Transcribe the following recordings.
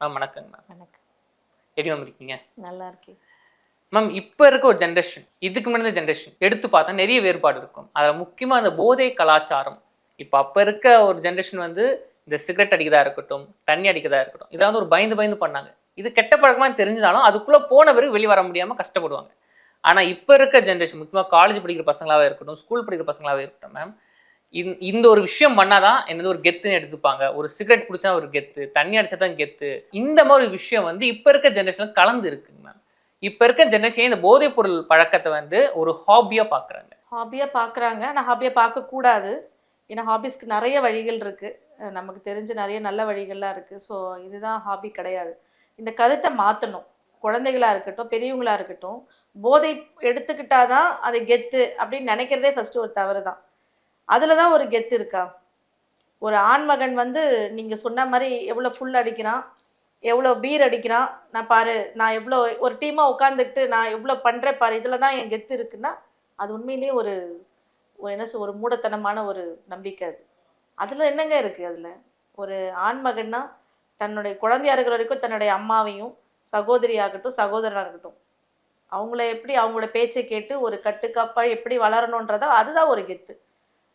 Ma'am வணக்கங்க ma'am வணக்கம். எப்படி மேம் இருக்கீங்க? நல்லா இருக்கேன் மேம் இப்போ இருக்க ஒரு ஜென்ரேஷன் இதுக்கு முன்னாடி ஜென்ரேஷன் எடுத்து பார்த்தா நிறைய வேறுபாடு இருக்கும். அதில் முக்கியமாக அந்த போதை கலாச்சாரம். இப்போ அப்போ இருக்க ஒரு ஜென்ரேஷன் வந்து இந்த சிகரெட் அடிக்கிறதா இருக்கட்டும் தண்ணி அடிக்கிறதா இருக்கட்டும் இதெல்லாம் வந்து ஒரு பயந்து பயந்து பண்ணாங்க. இது கெட்ட பழக்கமாக தெரிஞ்சாலும் அதுக்குள்ளே போன பிறகு வெளியே வர முடியாமல் கஷ்டப்படுவாங்க. ஆனால் இப்போ இருக்க ஜென்ரேஷன் முக்கியமாக காலேஜ் படிக்கிற பசங்களாவே இருக்கட்டும் ஸ்கூல் படிக்கிற பசங்களாவே இருக்கட்டும் மேம் இந்த இந்த ஒரு விஷயம் பண்ணாதான் என்னது ஒரு கெத்துன்னு எடுத்துப்பாங்க. ஒரு சிகரெட் குடிச்சா ஒரு கெத்து தண்ணி அடிச்சா தான் கெத்து. இந்த மாதிரி ஒரு விஷயம் வந்து இப்போ இருக்க ஜென்ரேஷனில் கலந்து இருக்குங்க மேம் இப்போ இருக்க ஜென்ரேஷன் இந்த போதைப் பொருள் பழக்கத்தை வந்து ஒரு ஹாபியாக பார்க்குறாங்க ஹாபியாக பார்க்குறாங்க ஆனால் ஹாபியாக பார்க்கக்கூடாது ஏன்னா ஹாபிஸ்க்கு நிறைய வழிகள் இருக்குது நமக்கு தெரிஞ்ச நிறைய நல்ல வழிகள்லாம் இருக்குது ஸோ இதுதான் ஹாபி கிடையாது. இந்த கருத்தை மாற்றணும் குழந்தைகளாக இருக்கட்டும் பெரியவங்களாக இருக்கட்டும் போதை எடுத்துக்கிட்டாதான் அது கெத்து அப்படின்னு நினைக்கிறதே ஃபஸ்ட்டு ஒரு தவறு தான் அதில் தான் ஒரு கெத்து இருக்கா? ஒரு ஆண்மகன் வந்து நீங்கள் சொன்ன மாதிரி எவ்வளோ ஃபுல் அடிக்கிறான் எவ்வளோ பீர் அடிக்கிறான் நான் பாரு நான் எவ்வளோ ஒரு டீமாக உட்காந்துக்கிட்டு நான் எவ்வளோ பண்ணுறேன் பாரு இதில் தான் என் கெத்து இருக்குன்னா அது உண்மையிலேயே ஒரு ஒரு என்ன சொல் ஒரு மூடத்தனமான ஒரு நம்பிக்கை அது. அதில் என்னங்க இருக்குது அதில்? ஒரு ஆண்மகன்னா தன்னுடைய குழந்தையா இருக்கிற வரைக்கும் தன்னுடைய அம்மாவையும் சகோதரியாகட்டும் சகோதரனாக இருக்கட்டும் அவங்கள எப்படி அவங்களோட பேச்சை கேட்டு ஒரு கட்டுக்காப்பாக எப்படி வளரணுன்றதோ அதுதான் ஒரு கெத்து.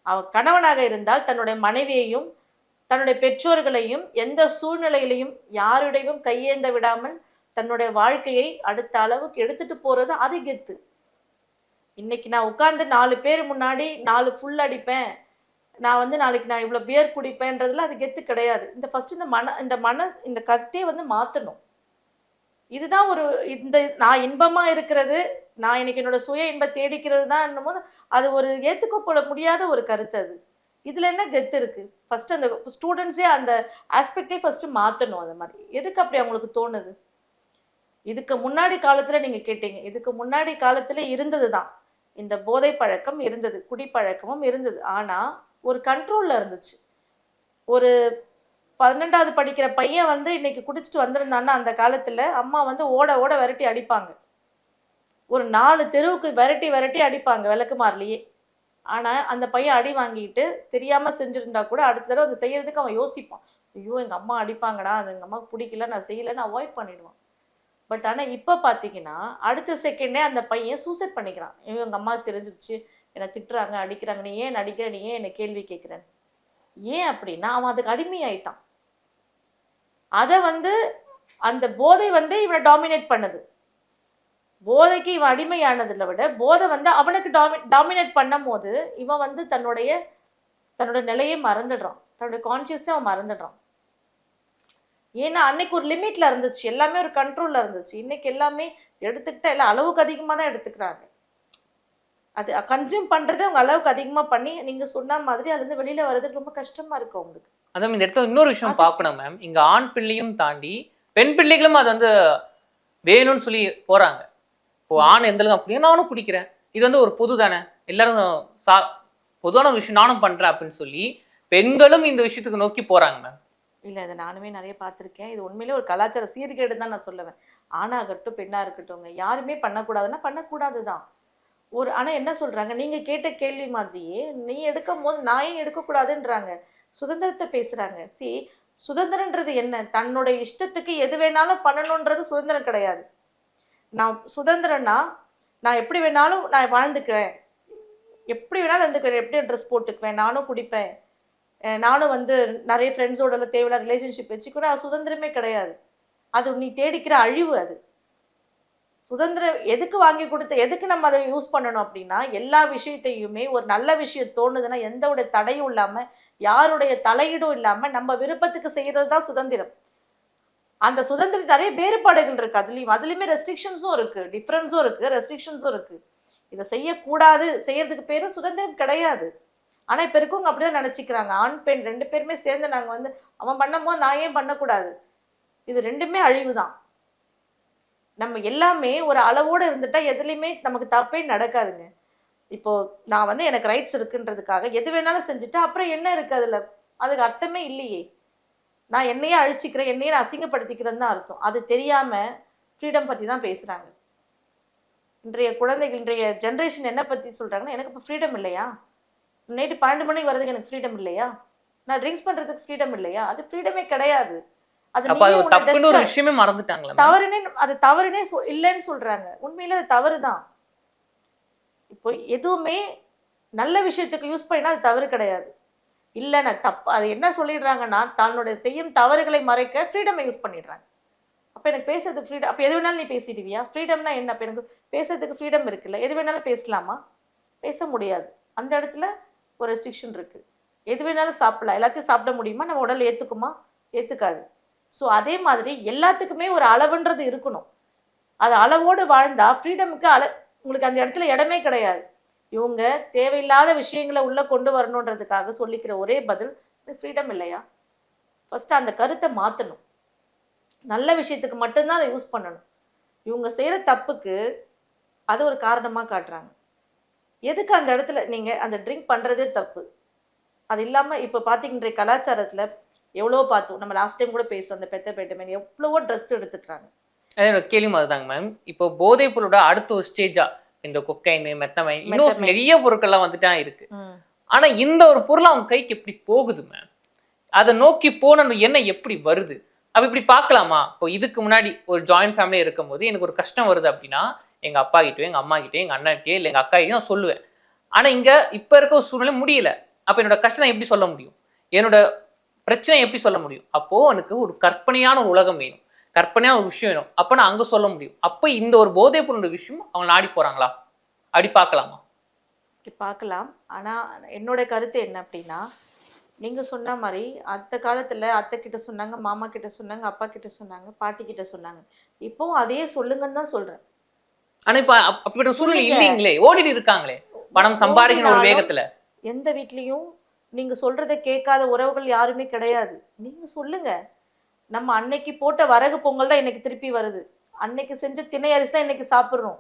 அவ கணவனாக இருந்தால் தன்னுடைய மனைவியையும் தன்னுடைய பெற்றோர்களையும் எந்த சூழ்நிலையிலையும் யாருடையும் கையேந்த விடாமல் தன்னுடைய வாழ்க்கையை அடுத்த அளவுக்கு எடுத்துட்டு போறது அது கெத்து. இன்னைக்கு நான் உட்கார்ந்து நாலு பேர் முன்னாடி நாலு ஃபுல் அடிப்பேன். நான் வந்து நாளைக்கு நான் இவ்வளோ பியர் குடிப்பேன்றதுல அது கெத்து கிடையாது. இந்த ஃபர்ஸ்ட் இந்த மன இந்த மன இந்த கருத்தையே வந்து மாற்றணும் இதுதான் ஒரு இந்த நான் இன்பமாக இருக்கிறது நான் இன்னைக்கு என்னோட சுய இன்ப தேடிக்கிறது தான் என்னமோ அது ஒரு ஏற்றுக்கப்பட முடியாத ஒரு கருத்து அது. இதில் என்ன கெத்து இருக்குது ஃபஸ்ட்டு அந்த ஸ்டூடெண்ட்ஸே அந்த ஆஸ்பெக்டே ஃபஸ்ட்டு மாற்றணும் அந்த மாதிரி. எதுக்கு அப்படி அவங்களுக்கு தோணுது? இதுக்கு முன்னாடி காலத்தில் நீங்கள் கேட்டீங்க. இதுக்கு முன்னாடி காலத்தில் இருந்தது தான். இந்த போதை பழக்கம் இருந்தது குடிப்பழக்கமும் இருந்தது. ஆனால் ஒரு கண்ட்ரோலில் இருந்துச்சு. ஒரு பன்னெண்டாவது படிக்கிற பையன் வந்து இன்னைக்கு குடிச்சிட்டு வந்திருந்தான்னா அந்த காலத்தில் அம்மா வந்து ஓட ஓட விரட்டி அடிப்பாங்க. ஒரு நாலு தெருவுக்கு விரட்டி விரட்டி அடிப்பாங்க விளக்குமாறுலயே ஆனால் அந்த பையன் அடி வாங்கிட்டு தெரியாமல் செஞ்சுருந்தா கூட அடுத்த தடவை அதை செய்கிறதுக்கு அவன் யோசிப்பான். ஐயோ எங்கள் அம்மா அடிப்பாங்கடா அது எங்கள் அம்மாவுக்கு பிடிக்கல நான் செய்யலைன்னு அவாய்ட் பண்ணிடுவான். பட் ஆனால் இப்போ பார்த்தீங்கன்னா அடுத்த செகண்டே அந்த பையன் சூசைட் பண்ணிக்கிறான். ஐயோ எங்கள் அம்மா தெரிஞ்சிருச்சு. என்னை திட்டுறாங்க அடிக்கிறாங்க. நீ ஏன் அடிக்கிற நீ ஏன் என்னை கேள்வி கேட்குறேன் ஏன் அப்படின்னா அவன் அதுக்கு அடிமையாயிட்டான். அதை வந்து அந்த போதை வந்து இவனை டாமினேட் பண்ணுது. போதைக்கு இவன் அடிமையானதுல விட போதை வந்து அவனுக்கு டாமி டாமினேட் பண்ணும் போது இவன் வந்து தன்னுடைய தன்னோட நிலையை மறந்துடுறான். தன்னுடைய கான்சியஸை அவன் மறந்துடுறான். ஏன்னா அன்னைக்கு ஒரு லிமிட்ல இருந்துச்சு. எல்லாமே ஒரு கண்ட்ரோல்ல இருந்துச்சு. இன்னைக்கு எல்லாமே எடுத்துக்கிட்டா எல்லாம் அளவுக்கு அதிகமாக தான் எடுத்துக்கிறாங்க. அது கன்சியூம் பண்றதே அவங்க அளவுக்கு அதிகமாக பண்ணி நீங்க சொன்ன மாதிரி அதுலேருந்து வெளியில வர்றதுக்கு ரொம்ப கஷ்டமா இருக்கு அவங்களுக்கு அதான் இந்த இடத்துல இன்னொரு விஷயம் பார்க்கணும் மேம் இங்க ஆண் பிள்ளையும் தாண்டி பெண் பிள்ளைகளும் அது வந்து வேணும்னு சொல்லி போறாங்க. இப்போ ஆண் எந்த அளவுக்கு அப்படியே நானும் குடிக்கிறேன். இது வந்து ஒரு பொது தானே எல்லாரும் சா பொதுவான விஷயம் நானும் பண்றேன் அப்படின்னு சொல்லி பெண்களும் இந்த விஷயத்துக்கு நோக்கி போறாங்க மேம் இல்லை அதை நானுமே நிறைய பார்த்துருக்கேன். இது உண்மையிலே ஒரு கலாச்சார சீர்கேடு தான் நான் சொல்லுவேன். ஆணாகட்டும் பெண்ணாக இருக்கட்டும்ங்க. யாருமே பண்ணக்கூடாதுன்னா பண்ணக்கூடாது தான் ஒரு ஆனால் என்ன சொல்கிறாங்க நீங்கள் கேட்ட கேள்வி மாதிரியே நீ எடுக்கும் போது நான் ஏன் எடுக்கக்கூடாதுன்றாங்க. சுதந்திரத்தை பேசுகிறாங்க சி சுதந்திரன்றது என்ன? தன்னுடைய இஷ்டத்துக்கு எது வேணாலும் பண்ணணுன்றது சுதந்திரம் கிடையாது. நான் சுதந்திரன்னா நான் எப்படி வேணாலும் நான் வாழ்ந்துக்குவேன். எப்படி வேணாலும் இருந்துக்குவேன். எப்படி ட்ரெஸ் போட்டுக்குவேன். நானும் குடிப்பேன். நானும் வந்து நிறைய ஃப்ரெண்ட்ஸோட தேவையான ரிலேஷன்ஷிப் வச்சுக்கூட அது சுதந்திரமே கிடையாது. அது நீ தேடிக்கிற அழிவு அது. சுதந்திரம் எதுக்கு வாங்கி கொடுத்த எதுக்கு நம்ம அதை யூஸ் பண்ணணும் அப்படின்னா எல்லா விஷயத்தையுமே ஒரு நல்ல விஷயம் தோணுதுன்னா எந்த ஒரு தடையும் இல்லாமல் யாருடைய தலையீடும் இல்லாமல் நம்ம விருப்பத்துக்கு செய்கிறது தான் சுதந்திரம். அந்த சுதந்திரம் நிறைய வேறுபாடுகள் இருக்கு. அதுலயும் அதுலயுமே ரெஸ்ட்ரிக்ஷன்ஸும் இருக்கு. டிஃப்ரென்ஸும் இருக்கு. ரெஸ்ட்ரிக்ஷன்ஸும் இருக்கு. இதை செய்யக்கூடாது. செய்யறதுக்கு பேர் சுதந்திரம் கிடையாது. ஆனா இப்ப இருக்கவங்க அப்படிதான் நினைச்சுக்கிறாங்க. ஆண் பெண் ரெண்டு பேருமே சேர்ந்து நாங்க வந்து அவன் பண்ணும்போது நான் ஏன் பண்ணக்கூடாது? இது ரெண்டுமே அழிவு தான் நம்ம எல்லாமே ஒரு அளவோடு இருந்துட்டா எதுலையுமே நமக்கு தப்பே நடக்காதுங்க. இப்போ நான் வந்து எனக்கு ரைட்ஸ் இருக்குன்றதுக்காக எது வேணாலும் செஞ்சுட்டு அப்புறம் என்ன இருக்கு அதுல? அதுக்கு அர்த்தமே இல்லையே. நான் என்னையே அழிச்சிக்கிறேன் என்னையே நான் அசிங்கப்படுத்திக்கிறேன்னு தான் அர்த்தம். அது தெரியாம ஃப்ரீடம் பத்தி தான் பேசுறாங்க. இன்றைய குழந்தைகள் இன்றைய ஜென்ரேஷன் என்ன பத்தி சொல்றாங்கன்னா எனக்கு இப்போ ஃப்ரீடம் இல்லையா? நைட்டு பன்னெண்டு மணிக்கு வரதுக்கு எனக்கு ஃப்ரீடம் இல்லையா? நான் ட்ரிங்க்ஸ் பண்றதுக்கு ஃப்ரீடம் இல்லையா? அது ஃப்ரீடமே கிடையாது. அது ஒரு விஷயமே மறந்துட்டாங்களா? தவறுனே அது தவறுனே இல்லைன்னு சொல்றாங்க. உண்மையில அது தவறுதான் இப்போ எதுவுமே நல்ல விஷயத்துக்கு யூஸ் பண்ணினா அது தவறு கிடையாது. இல்லை நான் தப்பு அது என்ன சொல்லிடுறாங்கன்னா தன்னுடைய செய்யும் தவறுகளை மறைக்க ஃப்ரீடமை யூஸ் பண்ணிடுறாங்க. அப்போ எனக்கு பேசுறதுக்கு ஃப்ரீடம் அப்போ எது வேணாலும் நீ பேசிடுவியா? ஃப்ரீடம்னா என்ன? அப்போ எனக்கு பேசுறதுக்கு ஃப்ரீடம் இருக்குல்ல எது வேணாலும் பேசலாமா? பேச முடியாது. அந்த இடத்துல ஒரு ரெஸ்ட்ரிக்ஷன் இருக்குது எது வேணாலும் சாப்பிடலாம். எல்லாத்தையும் சாப்பிட முடியுமா? நம்ம உடல் ஏற்றுக்குமா ஏற்றுக்காது ஸோ அதே மாதிரி எல்லாத்துக்குமே ஒரு அளவுன்றது இருக்கணும். அது அளவோடு வாழ்ந்தால் ஃப்ரீடமுக்கு அள உங்களுக்கு அந்த இடத்துல இடமே கிடையாது. இவங்க தேவையில்லாத விஷயங்களை உள்ளே கொண்டு வரணுன்றதுக்காக சொல்லிக்கிற ஒரே பதில் ஃப்ரீடம் இல்லையா? ஃபஸ்ட்டு அந்த கருத்தை மாற்றணும் நல்ல விஷயத்துக்கு மட்டும்தான் அதை யூஸ் பண்ணணும். இவங்க செய்கிற தப்புக்கு அது ஒரு காரணமாக காட்டுறாங்க. எதுக்கு அந்த இடத்துல நீங்கள் அந்த ட்ரிங்க் பண்ணுறதே தப்பு? அது இல்லாமல் இப்போ பார்த்திங்கன்ற கலாச்சாரத்தில் எவ்வளோ பார்த்தோம். நம்ம லாஸ்ட் டைம் கூட பேசுவோம் அந்த பெத்த பேட்டமேன் எவ்வளவோ ட்ரக்ஸ் எடுத்துக்கிறாங்க. அது கேள்வி அதுதாங்க மேம் இப்போ போதைப் பொருளோட அடுத்த ஒரு ஸ்டேஜாக இந்த கொக்கைன் மெத்தமை இன்னும். நிறைய பொருட்கள்லாம் வந்துட்டா இருக்கு. ஆனா இந்த ஒரு பொருள் அவங்க கைக்கு எப்படி போகுது மேம் அதை நோக்கி போன எண்ணம் எப்படி வருது? அப்ப இப்படி பார்க்கலாமா? இப்போ இதுக்கு முன்னாடி ஒரு ஜாயிண்ட் ஃபேமிலி இருக்கும்போது எனக்கு ஒரு கஷ்டம் வருது அப்படின்னா எங்க அப்பா கிட்டயோ எங்க அம்மா கிட்டயோ எங்க அண்ணன்கிட்டயோ இல்லை எங்க அக்கா கிட்டயோ நான் சொல்லுவேன். ஆனா இங்க இப்ப இருக்க ஒரு சூழ்நிலை முடியல. அப்ப என்னோட கஷ்டம் எப்படி சொல்ல முடியும்? என்னோட பிரச்சனை எப்படி சொல்ல முடியும்? அப்போ எனக்கு ஒரு கற்பனையான ஒரு உலகம் வேணும். கற்பனையான ஒரு விஷயம் வேணும் அப்போ நான் அங்க சொல்ல முடியும். அப்போ இந்த ஒரு போதைப் பொருளோட விஷயம் அவங்க நாடி போறாங்களா? அப்படி பார்க்கலாமா? இப்படி பார்க்கலாம். ஆனால் என்னோட கருத்து என்ன அப்படின்னா நீங்கள் சொன்ன மாதிரி அந்த காலத்தில் அத்தை கிட்ட சொன்னாங்க மாமா கிட்ட சொன்னாங்க அப்பா கிட்ட சொன்னாங்க பாட்டி கிட்ட சொன்னாங்க. இப்போவும் அதையே சொல்லுங்கன்னு தான் சொல்கிறேன் ஆனா இப்ப அப்- அப்படிப்பட்ட சூழ்நிலை. இல்லைங்களே. ஓடிட்டு இருக்காங்களே. பணம் சம்பாதிக்கிற ஒரு வேகத்துல. எந்த வீட்லேயும் நீங்கள் சொல்கிறத கேட்காத உறவுகள் யாருமே கிடையாது. நீங்கள் சொல்லுங்க. நம்ம அன்னைக்கு போட்ட வரகு பொங்கல் தான் இன்னைக்கு திருப்பி வருது. அன்னைக்கு செஞ்ச திணை அரிசி தான் இன்னைக்கு சாப்பிட்றோம்.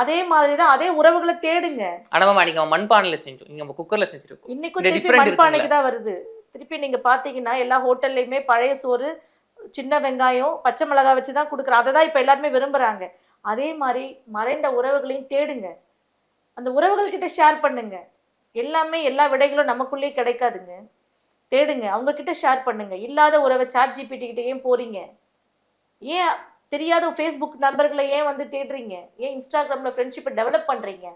அதே மாதிரி தான் அதே உறவுகளை தேடுங்க. ஆனா மேம் அன்னைக்கு மண்பானையில செஞ்சோம். நம்ம குக்கர்ல செஞ்சிருக்கோம். இன்னைக்கும் திருப்பி மண்பானைக்கு தான் வருது. திருப்பி நீங்க பாத்தீங்கன்னா எல்லா ஹோட்டல்லையுமே பழைய சோறு சின்ன வெங்காயம் பச்சை மிளகாய் வச்சு தான் கொடுக்குறோம். அதை தான் இப்போ எல்லாருமே விரும்புறாங்க. அதே மாதிரி மறைந்த உறவுகளையும் தேடுங்க. அந்த உறவுகள் கிட்ட ஷேர் பண்ணுங்க. எல்லாமே எல்லா விடைகளும் நமக்குள்ளேயே கிடைக்காதுங்க. தேடுங்க அவங்க கிட்ட ஷேர் பண்ணுங்க. இல்லாத உறவை சாட் ஜிபிடி கிட்ட ஏன் போறீங்க? ஏன் தெரியாத ஃபேஸ்புக் நண்பர்களை ஏன் வந்து தேடுறீங்க? ஏன் இன்ஸ்டாகிராம்ல ஃப்ரெண்ட்ஷிப்பை டெவலப் பண்றீங்க?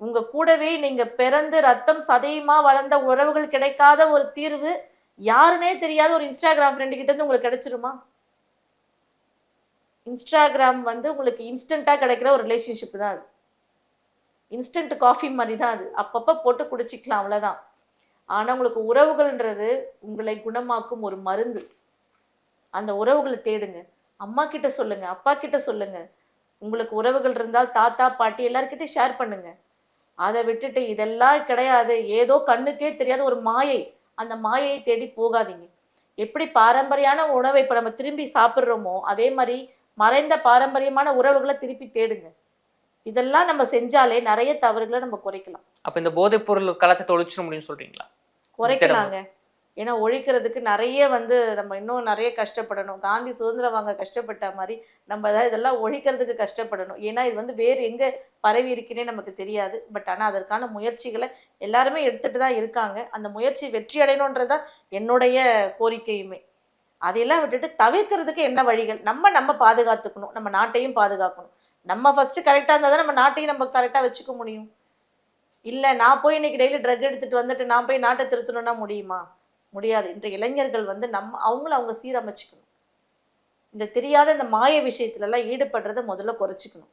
உங்க கூடவே நீங்க பிறந்து ரத்தம் சதையுமாக வளர்ந்த உறவுகள் கிடைக்காத ஒரு தீர்வு யாருனே தெரியாத ஒரு இன்ஸ்டாகிராம் ஃப்ரெண்டு கிட்ட இருந்து உங்களுக்கு கிடைச்சிருமா? இன்ஸ்டாகிராம் வந்து உங்களுக்கு இன்ஸ்டண்ட்டாக கிடைக்கிற ஒரு ரிலேஷன்ஷிப் தான் அது. இன்ஸ்டன்ட் காஃபி மாதிரி தான் அது. அப்பப்போ போட்டு குடிச்சிக்கலாம் அவ்வளோதான் ஆனால் உங்களுக்கு உறவுகள்ன்றது உங்களை குணமாக்கும் ஒரு மருந்து. அந்த உறவுகளை தேடுங்க. அம்மா கிட்ட சொல்லுங்க அப்பா கிட்ட சொல்லுங்க. உங்களுக்கு உறவுகள் இருந்தால் தாத்தா பாட்டி எல்லாருக்கிட்டையும் ஷேர் பண்ணுங்க. அதை விட்டுட்டு இதெல்லாம் கிடையாது. ஏதோ கண்ணுக்கே தெரியாத ஒரு மாயை. அந்த மாயையை தேடி போகாதீங்க. எப்படி பாரம்பரியான உணவை இப்போ நம்ம திரும்பி சாப்பிட்றோமோ அதே மாதிரி மறைந்த பாரம்பரியமான உறவுகளை திருப்பி தேடுங்க. இதெல்லாம் நம்ம செஞ்சாலே நிறைய தவறுகளை நம்ம குறைக்கலாம். அப்போ இந்த போதைப் பொருள் கலாச்சாரத்தை ஒழிச்சிட முடியும்னு சொல்றீங்களா? குறைக்கலாங்க. ஏன்னா ஒழிக்கிறதுக்கு நிறைய வந்து நம்ம இன்னும் நிறைய கஷ்டப்படணும். காந்தி சுதந்திரம் வாங்க கஷ்டப்பட்ட மாதிரி நம்ம ஏதாவது இதெல்லாம் ஒழிக்கிறதுக்கு கஷ்டப்படணும். ஏன்னா இது வந்து வேறு எங்கே பரவி இருக்குன்னே நமக்கு தெரியாது. பட் ஆனால் அதற்கான முயற்சிகளை எல்லாருமே எடுத்துகிட்டு தான் இருக்காங்க. அந்த முயற்சி வெற்றி அடையணுன்றது தான் என்னுடைய கோரிக்கையுமே. அதையெல்லாம் விட்டுட்டு தவிர்க்கிறதுக்கு என்ன வழிகள்? நம்ம நம்ம பாதுகாத்துக்கணும். நம்ம நாட்டையும் பாதுகாக்கணும். நம்ம ஃபர்ஸ்ட் கரெக்டாக இருந்தால் தான் நம்ம நாட்டையும் நம்ம கரெக்டாக வச்சுக்க முடியும். இல்லை நான் போய் இன்னைக்கு டெய்லி ட்ரக் எடுத்துட்டு வந்துட்டு நான் போய் நாட்டை திருத்தணும்னா முடியுமா? முடியாது. இன்றைய இளைஞர்கள் வந்து நம்ம அவங்கள அவங்க சீரமைச்சுக்கணும். இந்த தெரியாத இந்த மாய விஷயத்துல எல்லாம் ஈடுபடுறதை முதல்ல குறைச்சிக்கணும்.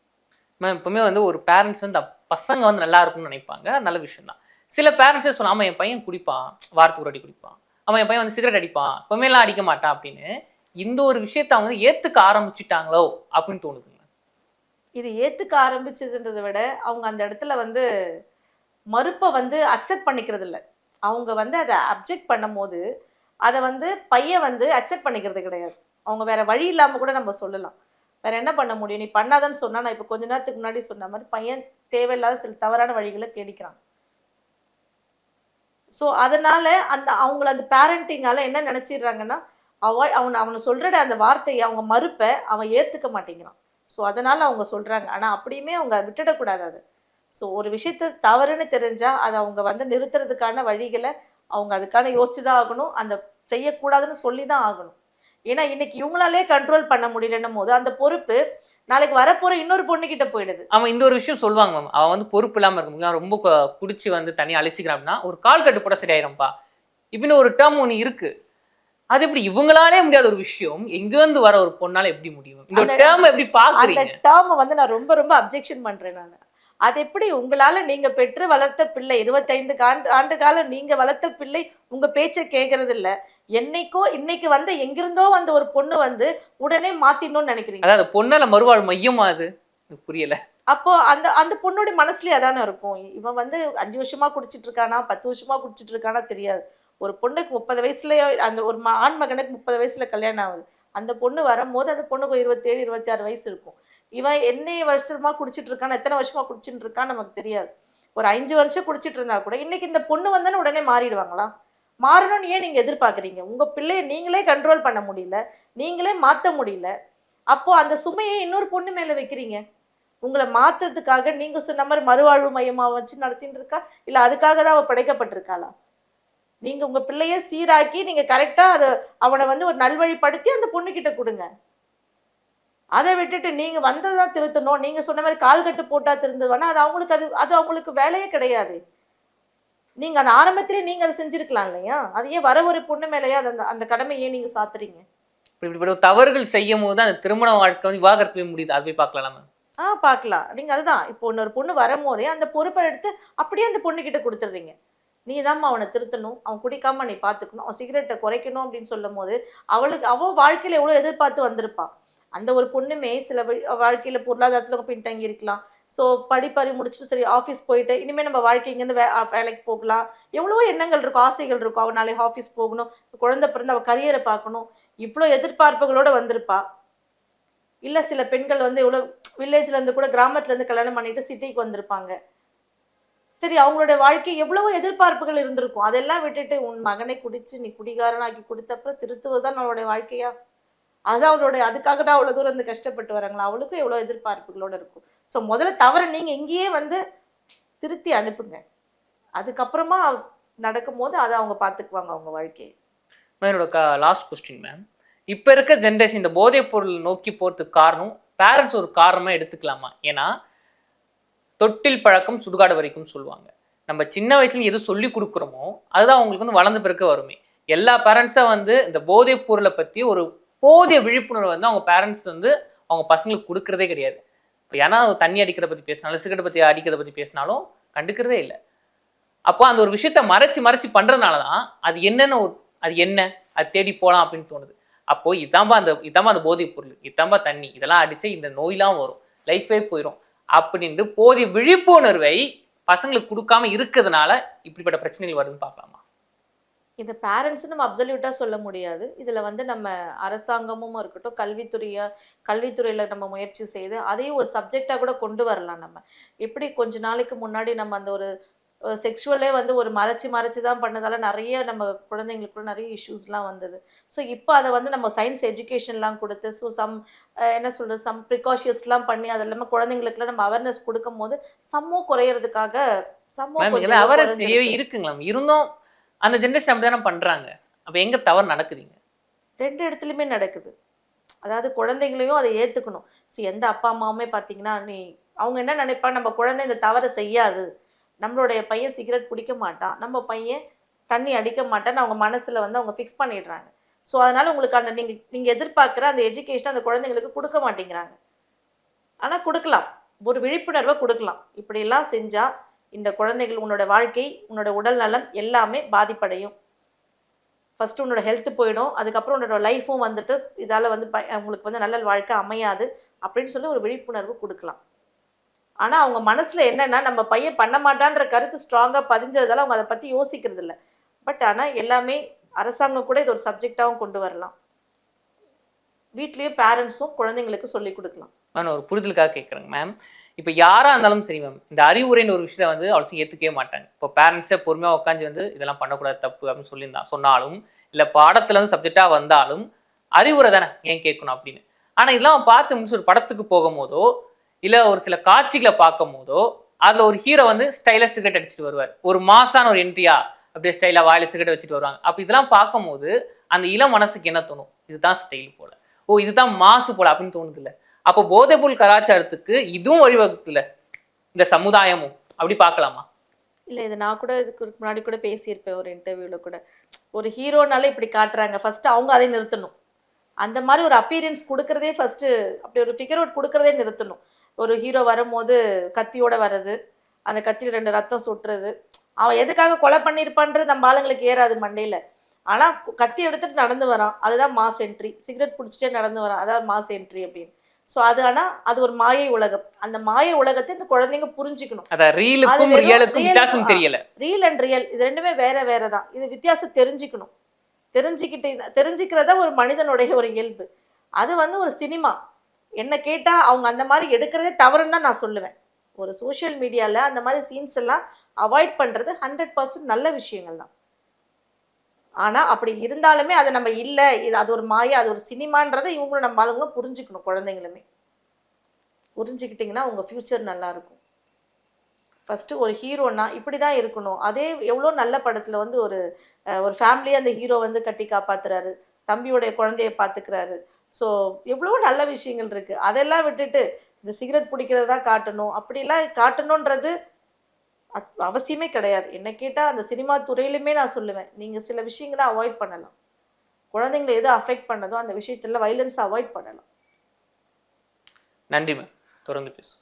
மேம் எப்பவுமே வந்து ஒரு பேரண்ட்ஸ் வந்து பசங்க வந்து நல்லா இருக்கும்னு நினைப்பாங்க. நல்ல விஷயம் தான். சில பேரண்ட்ஸே சொல்லலாம் அவன் என் பையன் குடிப்பான். வாரத்துக்கு ஒரு அடி குடிப்பான். அவன் என் பையன் வந்து சிகரெட் அடிப்பான். எப்பவுமே எல்லாம் அடிக்க மாட்டான் அப்படின்னு இந்த ஒரு விஷயத்த அவங்க ஏத்துக்க ஆரம்பிச்சுட்டாங்களோ அப்படின்னு தோணுதுங்க. இது ஏத்துக்க ஆரம்பிச்சதுன்றதை விட அவங்க அந்த இடத்துல வந்து மறுப்பை வந்து அக்செப்ட் பண்ணிக்கிறது இல்லை அவங்க வந்து அதை அப்ஜெக்ட் பண்ணும்போது அதை வந்து பையன் வந்து அக்செப்ட் பண்ணிக்கிறது கிடையாது. அவங்க வேற வழி இல்லாமல் கூட நம்ம சொல்லலாம். வேற என்ன பண்ண முடியும்? நீ பண்ணாதன்னு சொன்னா நான் இப்போ கொஞ்ச நேரத்துக்கு முன்னாடி சொன்ன மாதிரி பையன் தேவையில்லாத சில தவறான வழிகளை தேடிக்கிறான். ஸோ அதனால அந்த அவங்கள அந்த பேரண்டிங்கால என்ன நினைச்சிடுறாங்கன்னா அவ அவன் அவனை சொல்ற அந்த வார்த்தையை அவங்க மறுப்ப அவன் ஏத்துக்க மாட்டேங்கிறான். ஸோ அதனால அவங்க சொல்றாங்க. ஆனா அப்படியுமே அவங்க விட்டுடக்கூடாது அது. ஸோ ஒரு விஷயத்த தவறுன்னு தெரிஞ்சா அதை அவங்க வந்து நிறுத்துறதுக்கான வழிகளை அவங்க அதுக்கான யோசிச்சுதான் ஆகணும். அந்த செய்யக்கூடாதுன்னு சொல்லி தான் ஆகணும். ஏன்னா இன்னைக்கு இவங்களாலே கண்ட்ரோல் பண்ண முடியலன்னும் போது அந்த பொறுப்பு நாளைக்கு வரப்போற இன்னொரு பொண்ணுகிட்ட போயிடுது. அவன் இந்த ஒரு விஷயம் சொல்லுவாங்க மேம். அவன் வந்து பொறுப்பு இல்லாம இருக்க முடியும் ரொம்ப குடிச்சு வந்து தனியாக அழிச்சிக்கிறான் அப்படின்னா ஒரு கால் கட்டு போட சரியாயிரும்பா. இப்படின்னு ஒரு டேர்ம் ஒன்று இருக்கு. அது எப்படி? இவங்களாலே முடியாத ஒரு விஷயம். எங்கேருந்து வர ஒரு பொண்ணால எப்படி முடியும்? இந்த டேர்ம் எப்படி பாக்குறீங்க? டேர்ம் வந்து நான் ரொம்ப ரொம்ப அப்ஜெக்ஷன் பண்றேன் நான். அது எப்படி உங்களால நீங்க பெற்று வளர்த்த பிள்ளை? இருபத்தைந்து ஆண்டு ஆண்டு காலம் நீங்க வளர்த்த பிள்ளை உங்க பேச்சை கேட்கறது இல்ல என்னைக்கோ இன்னைக்கு வந்து எங்கிருந்தோ வந்த ஒரு பொண்ணு வந்து உடனே மாத்திடணும்னு நினைக்கிறீங்க. அதாவது பொண்ணால மறுவாழ் மையமா அது? புரியல. அப்போ அந்த அந்த பொண்ணோட மனசுலயே அதானே இருக்கும். இவன் வந்து அஞ்சு வருஷமா குடிச்சிட்டு இருக்கானா பத்து வருஷமா குடிச்சிட்டு இருக்கானா தெரியாது. ஒரு பொண்ணுக்கு முப்பது வயசுல அந்த ஒரு ஆண் மகனுக்கு முப்பது வயசுல கல்யாணம் ஆகுது. அந்த பொண்ணு வரும்போது அந்த பொண்ணுக்கு இருபத்தேழு இருபத்தி ஆறு வயசு இருக்கும். இவன் என்ன வருஷமா குடிச்சிட்டு இருக்கான் எத்தனை வருஷமா குடிச்சிட்டு இருக்கான்னு நமக்கு தெரியாது. ஒரு அஞ்சு வருஷம் குடிச்சிட்டு இருந்தா கூட இன்னைக்கு இந்த பொண்ணு வந்தானே உடனே மாறிடுவாங்களா? மாறணும்னு ஏன் நீங்க எதிர்பார்க்குறீங்க? உங்க பிள்ளைய நீங்களே கண்ட்ரோல் பண்ண முடியல நீங்களே மாத்த முடியல. அப்போ அந்த சுமையை இன்னொரு பொண்ணு மேல வைக்கிறீங்க. உங்களை மாத்துறதுக்காக நீங்க சொன்ன மாதிரி மறுவாழ்வு மையமாக வச்சு நடத்தின்னு இருக்கா? இல்ல அதுக்காக தான் அவ படைக்கப்பட்டிருக்காளா? நீங்க உங்க பிள்ளைய சீராக்கி நீங்க கரெக்டா அதை அவனை வந்து ஒரு நல்வழிப்படுத்தி அந்த பொண்ணுக்கிட்ட கொடுங்க. அதை விட்டுட்டு நீங்க வந்ததான் திருத்தணும். நீங்க சொன்ன மாதிரி கால் கட்டு போட்டா திருந்துவானா? அது அவங்களுக்கு அது அது அவங்களுக்கு வேலையே கிடையாது. நீங்க அந்த ஆரம்பத்திலே நீங்க அதை செஞ்சிருக்கலாம் இல்லையா? அது ஏன் வர ஒரு பொண்ணு மேலேயே? அது அந்த அந்த கடமை ஏன் நீங்க சாத்துறீங்க? இப்படி இப்படிப்பட்ட தவறுகள் செய்யும் போது அந்த திருமண வாழ்க்கை வந்து விவாகரத்து போய் முடியுது. அது போய் பார்க்கலாம் ஆ பார்க்கலாம். நீங்க அதுதான். இப்போ இன்னொரு பொண்ணு வரும்போதே அந்த பொறுப்பை எடுத்து அப்படியே அந்த பொண்ணு கிட்ட கொடுத்துட்றீங்க. நீ தாம்மா அவனை திருத்தணும். அவன் குடிக்காம நீ பார்த்துக்கணும் அவன் சிகரெட்டை குறைக்கணும் அப்படின்னு சொல்லும் போது அவளுக்கு அவ வாழ்க்கையில எவ்வளவு எதிர்பார்த்து வந்திருப்பான் அந்த ஒரு பொண்ணுமே சில வாழ்க்கையில் வாழ்க்கையில பொருளாதாரத்துல பின்தங்கி இருக்கலாம் ஸோ படிப்பறி முடிச்சுட்டு சரி ஆஃபீஸ் போயிட்டு இனிமே நம்ம வாழ்க்கை இங்கேருந்து வே வேலைக்கு போகலாம். எவ்வளவோ எண்ணங்கள் இருக்கும் ஆசைகள் இருக்கும். அவள் நாளைக்கு ஆஃபீஸ் போகணும். குழந்தை பிறந்து அவள் கரியரை பார்க்கணும். இவ்வளோ எதிர்பார்ப்புகளோட வந்திருப்பா. இல்ல சில பெண்கள் வந்து எவ்வளோ வில்லேஜ்ல இருந்து கூட கிராமத்துல இருந்து கல்யாணம் பண்ணிட்டு சிட்டிக்கு வந்திருப்பாங்க. சரி அவங்களுடைய வாழ்க்கை எவ்வளவோ எதிர்பார்ப்புகள் இருந்திருக்கும். அதெல்லாம் விட்டுட்டு உன் மகனை குடிச்சு நீ குடிகாரனாக்கி கொடுத்தப்புறம் திருத்துவதுதான் அவளுடைய வாழ்க்கையா? அது அவளுடைய அதுக்காக தான் அவ்வளோ தூரம் வந்து கஷ்டப்பட்டு வராங்களா அவளுக்கும் எவ்வளோ எதிர்பார்ப்புகளோடு இருக்கும். ஸோ முதல்ல தவறை நீங்கள் இங்கேயே வந்து திருத்தி அனுப்புங்க. அதுக்கப்புறமா நடக்கும்போது அதை அவங்க பார்த்துக்குவாங்க அவங்க வாழ்க்கையை. என்னோட க லாஸ்ட் கொஸ்டின் மேம் இப்போ இருக்க ஜென்ரேஷன் இந்த போதைப் பொருள் நோக்கி போகிறதுக்கு காரணம் பேரண்ட்ஸ் ஒரு காரணமாக எடுத்துக்கலாமா? ஏன்னா தொட்டில் பழக்கம் சுடுகாடு வரைக்கும் சொல்லுவாங்க. நம்ம சின்ன வயசுல எது சொல்லி கொடுக்குறோமோ அதுதான் அவங்களுக்கு வந்து வளர்ந்த பிறகு வருமே. எல்லா பேரண்ட்ஸும் வந்து இந்த போதைப் பொருளை பற்றி ஒரு போதிய விழிப்புணர்வு வந்து அவங்க பேரண்ட்ஸ் வந்து அவங்க பசங்களுக்கு கொடுக்கறதே கிடையாது. இப்போ ஏன்னா தண்ணி அடிக்கிறத பற்றி பேசினாலும் சிகரெட் பற்றி அடிக்கிறத பற்றி பேசினாலும் கண்டுக்கிறதே இல்லை. அப்போ அந்த ஒரு விஷயத்த மறைச்சு மறைச்சு பண்ணுறதுனால தான் அது என்னென்ன ஒரு அது என்ன அது தேடி போகலாம் அப்படின்னு தோணுது. அப்போ இதாம்பா அந்த இதாம்பா அந்த போதைப் பொருள் இதாம்பா தண்ணி இதெல்லாம் அடித்தா இந்த நோயெலாம் வரும் லைஃபே போயிடும் அப்படின்ட்டு போதிய விழிப்புணர்வை பசங்களுக்கு கொடுக்காம இருக்கிறதுனால இப்படிப்பட்ட பிரச்சனைகள் வருதுன்னு பார்க்கலாமா? இது பேரண்ட்ஸ் நம்ம அப்சல்யூட்டா சொல்ல முடியாது. இதுல வந்து நம்ம அரசாங்கமும் இருக்கட்டும் கல்வித்துறைய கல்வித்துறையில நம்ம முயற்சி செய்து அதையும் ஒரு சப்ஜெக்டா கூட கொண்டு வரலாம் நம்ம. எப்படி கொஞ்ச நாளைக்கு முன்னாடி நம்ம அந்த ஒரு செக்ஷுவலே வந்து ஒரு மறைச்சு மறைச்சு தான் பண்ணதால நிறைய நம்ம குழந்தைங்களுக்கு கூட நிறைய இஷ்யூஸ்லாம் வந்தது. ஸோ இப்போ அதை வந்து நம்ம சயின்ஸ் எஜுகேஷன்லாம் கொடுத்து ஸோ சம் என்ன சொல்றது சம் ப்ரிகாஷியஸ்லாம் பண்ணி அது இல்லாமல் குழந்தைங்களுக்குலாம் நம்ம அவேர்னஸ் கொடுக்கும் போது சம்மோ குறையறதுக்காக சம்மோ இருக்குங்களா? இருந்தும் அந்த ஜென்ரேஷன் அப்படி தானே பண்ணுறாங்க அப்போ எங்கே தவறு நடக்குதுங்க? ரெண்டு இடத்துலையுமே நடக்குது. அதாவது குழந்தைங்களையும் அதை ஏற்றுக்கணும் ஸோ எந்த அப்பா அம்மாவுமே பார்த்தீங்கன்னா நீ அவங்க என்ன நினைப்பா? நம்ம குழந்தை இந்த தவறை செய்யாது. நம்மளுடைய பையன் சிகரெட் பிடிக்க மாட்டான். நம்ம பையன் தண்ணி அடிக்க மாட்டான்னு அவங்க மனசில் வந்து அவங்க ஃபிக்ஸ் பண்ணிடுறாங்க. ஸோ அதனால் உங்களுக்கு அந்த நீங்கள் நீங்கள் எதிர்பார்க்குற அந்த எஜுகேஷன் அந்த குழந்தைங்களுக்கு கொடுக்க மாட்டேங்கிறாங்க. ஆனால் கொடுக்கலாம். ஒரு விழிப்புணர்வை கொடுக்கலாம். இப்படியெல்லாம் செஞ்சால் இந்த குழந்தைகள் உன்னோட வாழ்க்கை உன்னோட உடல் நலம் எல்லாமே பாதிப்படையும். ஃபஸ்ட்டு உன்னோட ஹெல்த் போயிடும். அதுக்கப்புறம் உன்னோட லைஃப்பும் வந்துட்டு இதால் வந்து ப- உங்களுக்கு வந்து நல்ல வாழ்க்கை அமையாது அப்படின்னு சொல்லி ஒரு விழிப்புணர்வு கொடுக்கலாம். ஆனால் அவங்க மனசில் என்னென்னா நம்ம பையன் பண்ண மாட்டான்ற கருத்து ஸ்ட்ராங்காக பதிஞ்சதால் அவங்க அதை பற்றி யோசிக்கிறது இல்லை. பட் ஆனால் எல்லாமே அரசாங்கம் கூட இது ஒரு சப்ஜெக்டாகவும் கொண்டு வரலாம். வீட்லேயும் பேரண்ட்ஸும் குழந்தைங்களுக்கு சொல்லி கொடுக்கலாம். நான் ஒரு புரிதலுக்காக கேட்குறேங்க மேம் இப்போ யாராக இருந்தாலும் சரி மேம் இந்த அறிவுரைன்னு ஒரு விஷயத்தை வந்து அவசியம் ஏற்றுக்கவே மாட்டாங்க. இப்போ பேரண்ட்ஸே பொறுமையாக உட்காந்து வந்து இதெல்லாம் பண்ணக்கூடாது தப்பு அப்படின்னு சொல்லியிருந்தான் சொன்னாலும் இல்லை பாடத்துல வந்து சப்ஜெக்டாக வந்தாலும் அறிவுரை தானே ஏன் கேட்கணும் அப்படின்னு. ஆனால் இதெல்லாம் பார்த்து முடிச்சு ஒரு படத்துக்கு போகும்போதோ இல்லை ஒரு சில காட்சிகளை பார்க்கும் போதோ அதில் ஒரு ஹீரோ வந்து ஸ்டைலாக சிகரெட் அடிச்சுட்டு வருவார். ஒரு மாசான ஒரு என்ட்ரியா அப்படியே ஸ்டைலாக வாயில் சிகரெட் வச்சுட்டு வருவாங்க. அப்போ இதெல்லாம் பார்க்கும்போது அந்த இளம் மனசுக்கு என்ன தோணும்? இதுதான் ஸ்டைல் போல. ஓ இதுதான் மாசு போல அப்படின்னு தோணுது இல்லை அப்போ போதைப்பொருள் கலாச்சாரத்துக்கு இதுவும் வழிவகுத்துல இந்த சமுதாயமும். அப்படி பார்க்கலாமா? இல்லை இது நான் கூட இதுக்கு முன்னாடி கூட பேசியிருப்பேன் ஒரு இன்டர்வியூவில் கூட. ஒரு ஹீரோனால இப்படி காட்டுறாங்க. ஃபர்ஸ்ட் அவங்க அதை நிறுத்தணும். அந்த மாதிரி ஒரு அப்பீரியன்ஸ் கொடுக்கறதே ஃபர்ஸ்ட் அப்படி ஒரு ஃபிகர் அவுட் கொடுக்கறதே நிறுத்தணும். ஒரு ஹீரோ வரும்போது கத்தியோட வர்றது அந்த கத்தியில் ரெண்டு ரத்தம் சுட்டுறது. அவன் எதுக்காக கொலை பண்ணியிருப்பான்றது நம்ம ஆளுங்களுக்கு ஏறாது மண்டையில். ஆனால் கத்தி எடுத்துட்டு நடந்து வரான். அதுதான் மாஸ் என்ட்ரி சிகரெட் பிடிச்சிட்டே நடந்து வரான். அதான் மாஸ் என்ட்ரி அப்படின்னு. ஸோ அது ஆனால் அது ஒரு மாயை உலகம். அந்த மாயை உலகத்தை இந்த குழந்தைங்க புரிஞ்சுக்கணும். ரியலுக்கும். தெரியல. ரீல் அண்ட் ரியல் இது ரெண்டுமே வேற வேற தான் இது வித்தியாசம் தெரிஞ்சுக்கணும். தெரிஞ்சுக்கிட்டு தெரிஞ்சுக்கிறதா ஒரு மனிதனுடைய ஒரு இயல்பு. அது வந்து ஒரு சினிமா. என்ன கேட்டா அவங்க அந்த மாதிரி எடுக்கிறதே தவறுன்னு தான் நான் சொல்லுவேன். ஒரு சோஷியல் மீடியால அந்த மாதிரி சீன்ஸ் எல்லாம் அவாய்ட் பண்றது ஹண்ட்ரட் பர்சன்ட் நல்ல விஷயங்கள் தான் ஆனால் அப்படி இருந்தாலுமே அதை நம்ம இல்லை. இது அது ஒரு மாயா அது ஒரு சினிமான்றதை இவங்களும் நம்ம ஆளுங்களும் புரிஞ்சுக்கணும் குழந்தைங்களுமே. புரிஞ்சுக்கிட்டிங்கன்னா உங்கள் ஃப்யூச்சர் நல்லாயிருக்கும். ஃபஸ்ட்டு ஒரு ஹீரோனா இப்படி தான் இருக்கணும். அதே எவ்வளோ நல்ல படத்தில் வந்து ஒரு ஒரு ஃபேமிலியை அந்த ஹீரோ வந்து கட்டி காப்பாத்துறாரு. தம்பியோடைய குழந்தைய பார்த்துக்கிறாரு ஸோ எவ்வளோ நல்ல விஷயங்கள் இருக்குது அதெல்லாம் விட்டுட்டு இந்த சிகரெட் பிடிக்கிறதா காட்டணும். அப்படிலாம் காட்டணுன்றது அவசியமே கிடையாது. என்ன கேட்டால் அந்த சினிமா துறையிலுமே நான் சொல்லுவேன். நீங்கள் சில விஷயங்களை அவாய்ட் பண்ணலாம். குழந்தைங்களை எது அஃபெக்ட் பண்ணதோ அந்த விஷயத்துல வைலன்ஸ் அவாய்ட் பண்ணலாம். நன்றி மேம் தொடர்ந்து பேசும்